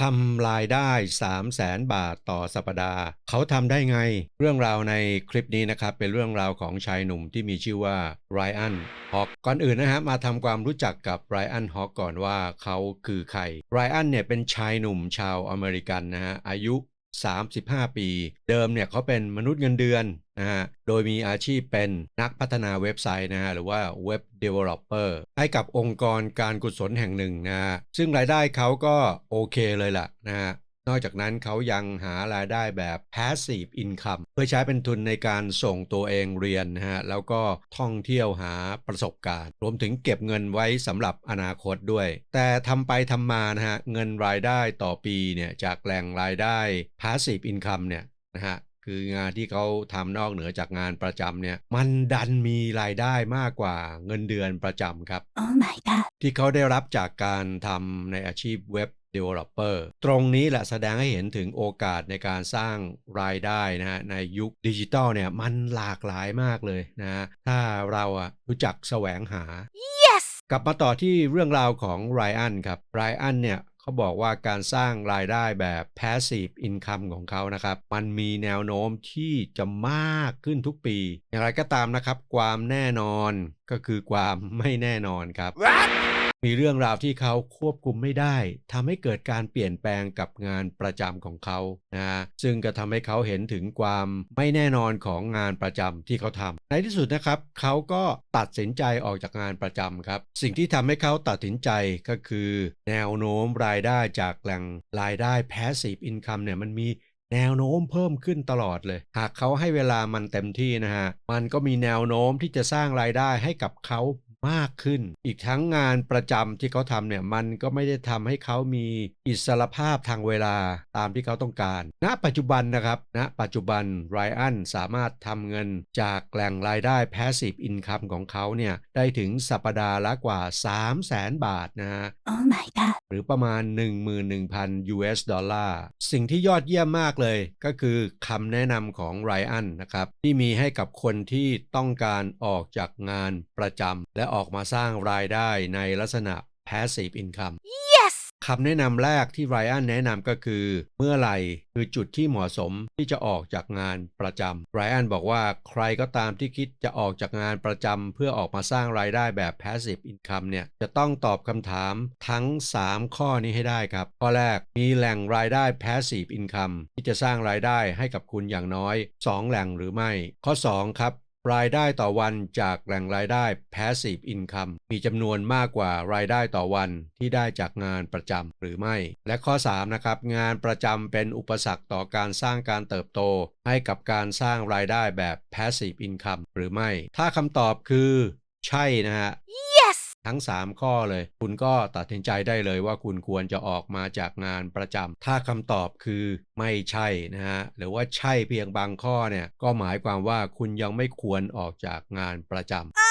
ทำรายได้ 3 0 0แสนบาทต่อสัปดาห์ เขาทำได้ไง เรื่องราวในคลิปนี้นะครับ เป็นเรื่องราวของชายหนุ่มที่มีชื่อว่าไรอันฮอกก่อนอื่นนะฮะมาทำความรู้จักกับไรอันฮอกก่อนว่าเขาคือใครไรอันเนี่ยเป็นชายหนุ่มชาวอเมริกันนะฮะอายุ 35 ปี เดิมเนี่ยเขาเป็นมนุษย์เงินเดือนนะฮะโดยมีอาชีพเป็นนักพัฒนาเว็บไซต์นะฮะหรือว่าเว็บ Developer ให้กับองค์กรการกุศลแห่งหนึ่งนะฮะซึ่งรายได้เขาก็โอเคเลยล่ะนะฮะ นอกจากนั้นเขายังหารายได้แบบ passive income เพื่อใช้เป็นทุนในการส่งตัวเองเรียนนะฮะแล้วก็ท่องเที่ยวหาประสบการณ์ รวมถึงเก็บเงินไว้สำหรับอนาคตด้วย แต่ทำไปทำมานะฮะเงินรายได้ต่อปีเนี่ยจากแหล่งรายได้ passive income เนี่ยนะฮะคืองานที่เขาทำนอกเหนือจากงานประจำเนี่ย มันดันมีรายได้มากกว่าเงินเดือนประจำครับ Oh my god. ที่เขาได้รับจากการทำในอาชีพเว็บ Developer ตรงนี้แหละแสดงให้เห็นถึงโอกาสในการสร้างรายได้นะฮะในยุคดิจิตอลเนี่ยมันหลากหลายมากเลยนะฮะถ้าเราอะรู้จักแสวงหา Yes. กลับมาต่อที่เรื่องราวของไรอันครับไรอันเนี่ยเขาบอกว่าการสร้างรายได้แบบ passive income ของเขานะครับ มันมีแนวโน้มที่จะมากขึ้นทุกปี อย่างไรก็ตามนะครับ ความแน่นอนก็คือความไม่แน่นอนครับ มีเรื่องราวที่เขาควบคุมไม่ได้ทำให้เกิดการเปลี่ยนแปลงกับงานประจำของเขานะซึ่งก็ทำให้เขาเห็นถึงความไม่แน่นอนของงานประจำที่เขาทำในที่สุดนะครับเขาก็ตัดสินใจออกจากงานประจำครับ สิ่งที่ทำให้เขาตัดสินใจก็คือ แนวโน้มรายได้จากแหล่งรายได้ passive income เนี่ยมันมีแนวโน้มเพิ่มขึ้นตลอดเลย หากเขาให้เวลามันเต็มที่นะฮะ มันก็มีแนวโน้มที่จะสร้างรายได้ให้กับเขา มากขึ้น อีกทั้งงานประจำที่เขาทำเนี่ยมันก็ไม่ได้ทำให้เขามีอิสรภาพทางเวลาตามที่เขาต้องการ ณ ปัจจุบันนะครับ ณ ปัจจุบันไรอันสามารถทำเงินจากแหล่งรายได้ passive income ของเขาเนี่ยได้ถึงสัปดาห์ละกว่า 3 0 0แสนบาทนะฮะ Oh my god. หรือประมาณ 11,000 US ดอลลาร์ สิ่งที่ยอดเยี่ยมมากเลยก็คือคำแนะนำของไรอันนะครับ ที่มีให้กับคนที่ต้องการออกจากงานประจำและออกมาสร้างรายได้ในลักษณะ passive income Yes. คำแนะนำแรกที่ไรอันแนะนำก็คือ เมื่อไหร่คือจุดที่เหมาะสมที่จะออกจากงานประจำไรอันบอกว่าใครก็ตามที่คิดจะออกจากงานประจำเพื่อออกมาสร้างรายได้แบบ passive income เนี่ยจะต้องตอบคำถามทั้ง 3 ข้อนี้ให้ได้ครับ ข้อแรกมีแหล่งรายได้ passive income ที่จะสร้างรายได้ให้กับคุณอย่างน้อย 2 แหล่งหรือไม่ ข้อ 2 ครับ รายได้ต่อวันจากแหล่งรายได้ passive income มีจำนวนมากกว่ารายได้ต่อวันที่ได้จากงานประจำหรือไม่ และข้อ 3 นะครับ งานประจำเป็นอุปสรรคต่อการสร้างการเติบโต ให้กับการสร้างรายได้แบบ passive income หรือไม่ ถ้าคำตอบคือ ใช่นะฮะ Yes. ทั้ง 3 ข้อเลย คุณก็ตัดสินใจได้เลยว่าคุณควรจะออกมาจากงานประจำถ้าคำตอบคือไม่ใช่นะฮะหรือว่าใช่เพียงบางข้อเนี่ยก็หมายความว่าคุณยังไม่ควรออกจากงานประจำ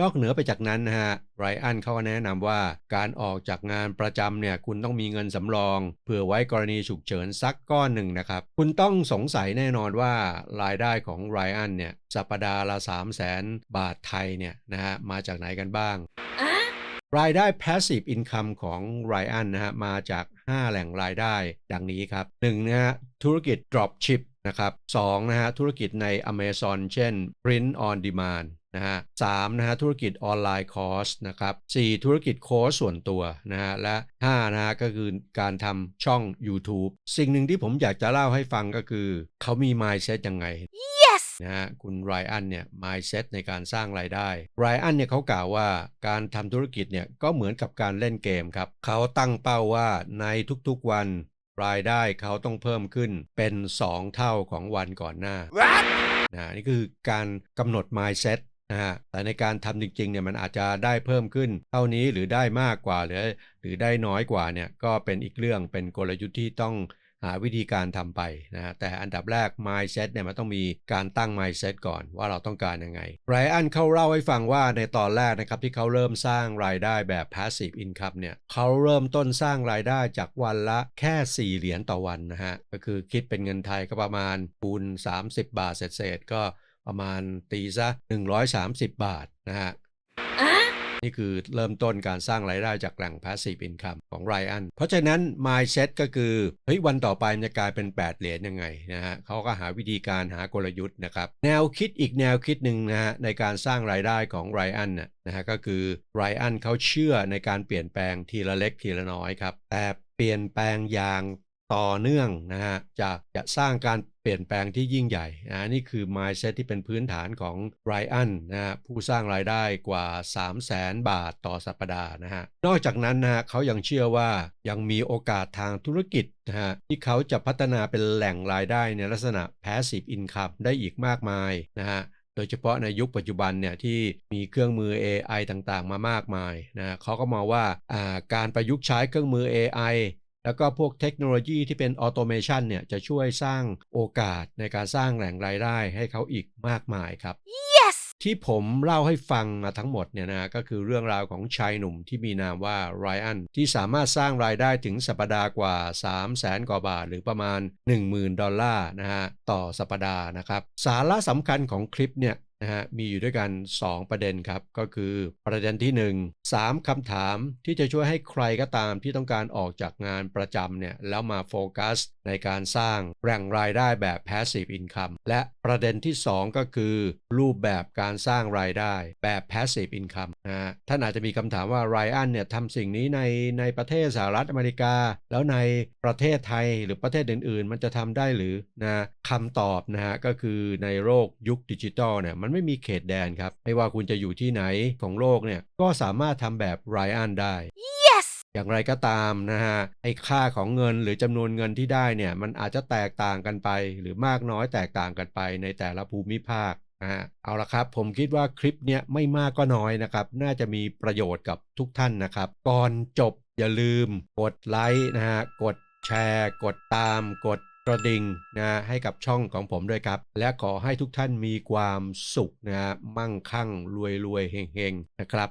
นอกเหนือไปจากนั้นนะฮะไรอันเขาแนะนำว่าการออกจากงานประจำเนี่ยคุณต้องมีเงินสำรองเผื่อไว้กรณีฉุกเฉินสักก้อนหนึ่งนะครับ คุณต้องสงสัยแน่นอนว่ารายได้ของไรอันเนี่ยสัปดาห์ละ 3 0 0แสนบาทไทยเนี่ยนะฮะมาจากไหนกันบ้าง Huh? รายได้ passive income ของไรอันนะฮะมาจาก 5 แหล่งรายได้ดังนี้ครับ1นะฮะธุรกิจ dropship นะครับ2นะฮะธุรกิจใน Amazon เช่น print on demand นะฮะสามนะฮะธุรกิจออนไลน์คอร์สนะครับสี่ธุรกิจโค้ชส่วนตัวนะฮะและ5นะฮะก็คือการทำช่อง YouTube สิ่งหนึ่งที่ผมอยากจะเล่าให้ฟังก็คือ เขามี mindset ยังไง Yes. นะฮะคุณไรอันเนี่ย mindset ในการสร้างรายได้ไรอันเนี่ยเขากล่าวว่าการทำธุรกิจเนี่ยก็เหมือนกับการเล่นเกมครับเขาตั้งเป้าว่าในทุกๆวันรายได้เขาต้องเพิ่มขึ้นเป็น 2 เท่าของวันก่อนหน้า What? นะนี่คือการกำหนด mindset นะฮะแต่ในการทำจริงๆเนี่ยมันอาจจะได้เพิ่มขึ้น เท่านี้หรือได้มากกว่าหรือ หรือได้น้อยกว่าเนี่ยก็เป็นอีกเรื่องเป็นกลยุทธ์ที่ต้องหาวิธีการทำไปนะฮะแต่อันดับแรก mindset เนี่ยมันต้องมีการตั้ง mindset ก่อนว่าเราต้องการยังไงไรอันเขาเล่าให้ฟังว่าในตอนแรกนะครับที่เขาเริ่มสร้างรายได้แบบ passive income เนี่ยเขาเริ่มต้นสร้างรายได้จากวันละแค่ 4 เหรียญต่อวันนะฮะก็คือคิดเป็นเงินไทยก็ประมาณคูณ30 บาทเศษๆก็ ประมาณตีซะ 130 บาทนะฮะ Huh? นี่คือเริ่มต้นการสร้างรายได้จากแหล่ง passive income ของไรอัน เพราะฉะนั้น mindset ก็คือ เฮ้ย วันต่อไปมันจะกลายเป็น 8 เหรียญยังไงนะฮะเขาก็หาวิธีการหากลยุทธ์นะครับ แนวคิดอีกแนวคิดหนึ่งนะฮะในการสร้างรายได้ของไรอันน่ะนะฮะก็คือไรอันเขาเชื่อในการเปลี่ยนแปลงทีละเล็กทีละน้อยครับ แต่เปลี่ยนแปลงอย่างต่อเนื่องนะฮะจะจะสร้างการ เปลี่ยนแปลงที่ยิ่งใหญ่นะนี่คือ mindset ที่เป็นพื้นฐานของไรอันนะฮะผู้สร้างรายได้กว่า 3 0 0แสนบาทต่อสัปดาห์นะฮะนอกจากนั้นนะฮะเขายังเชื่อว่ายังมีโอกาสทางธุรกิจนะฮะที่เขาจะพัฒนาเป็นแหล่งรายได้ในลักษณะ passive income ได้อีกมากมายนะฮะโดยเฉพาะในยุคปัจจุบันเนี่ยที่มีเครื่องมือ AI ต่างๆ มามากมายนะเขาก็มองว่าการประยุกต์ใช้เครื่องมือ AI แล้วก็พวกเทคโนโลยีที่เป็นออโตเมชันเนี่ยจะช่วยสร้างโอกาสในการสร้างแหล่งรายได้ให้เขาอีกมากมายครับ Yes! ที่ผมเล่าให้ฟังมาทั้งหมดเนี่ยนะก็คือเรื่องราวของชายหนุ่มที่มีนามว่าไรอันที่สามารถสร้างรายได้ถึงสัปดาห์กว่า 3 0 0แสนกว่าบาท หรือประมาณ 10,000 ดอลลาร์นะฮะต่อสัปดาห์นะครับ สาระสำคัญของคลิปเนี่ย นะฮะมีอยู่ด้วยกัน 2 ประเด็นครับ ก็คือประเด็นที่ 1 3คำถามที่จะช่วยให้ใครก็ตามที่ต้องการออกจากงานประจำเนี่ยแล้วมาโฟกัสในการสร้างแหล่งรายได้แบบ passive income และประเด็นที่ 2 ก็คือ รูปแบบการสร้างรายได้แบบ passive income นะฮะท่านอาจจะมีคำถามว่าไรอันเนี่ยทำสิ่งนี้ในในประเทศสหรัฐอเมริกา แล้วในประเทศไทยหรือประเทศอื่น ๆ มันจะทำได้หรือนะคำตอบนะฮะก็คือในโลกยุคดิจิตอลเนี่ยมันไม่มีเขตแดนครับ ไม่ว่าคุณจะอยู่ที่ไหนของโลกเนี่ย ก็สามารถทำแบบไรอันได้ Yes! อย่างไรก็ตามนะฮะ ไอ้ค่าของเงินหรือจำนวนเงินที่ได้เนี่ย มันอาจจะแตกต่างกันไป หรือมากน้อยแตกต่างกันไปในแต่ละภูมิภาคนะฮะเอาละครับ ผมคิดว่าคลิปเนี้ยไม่มากก็น้อยนะครับ น่าจะมีประโยชน์กับทุกท่านนะครับ ก่อนจบอย่าลืมกดไลค์นะฮะ กดแชร์ กดตาม กด กระดิ่งนะให้กับช่องของผมด้วยครับ และขอให้ทุกท่านมีความสุขนะมั่งคั่งรวยรวยเฮงๆนะครับ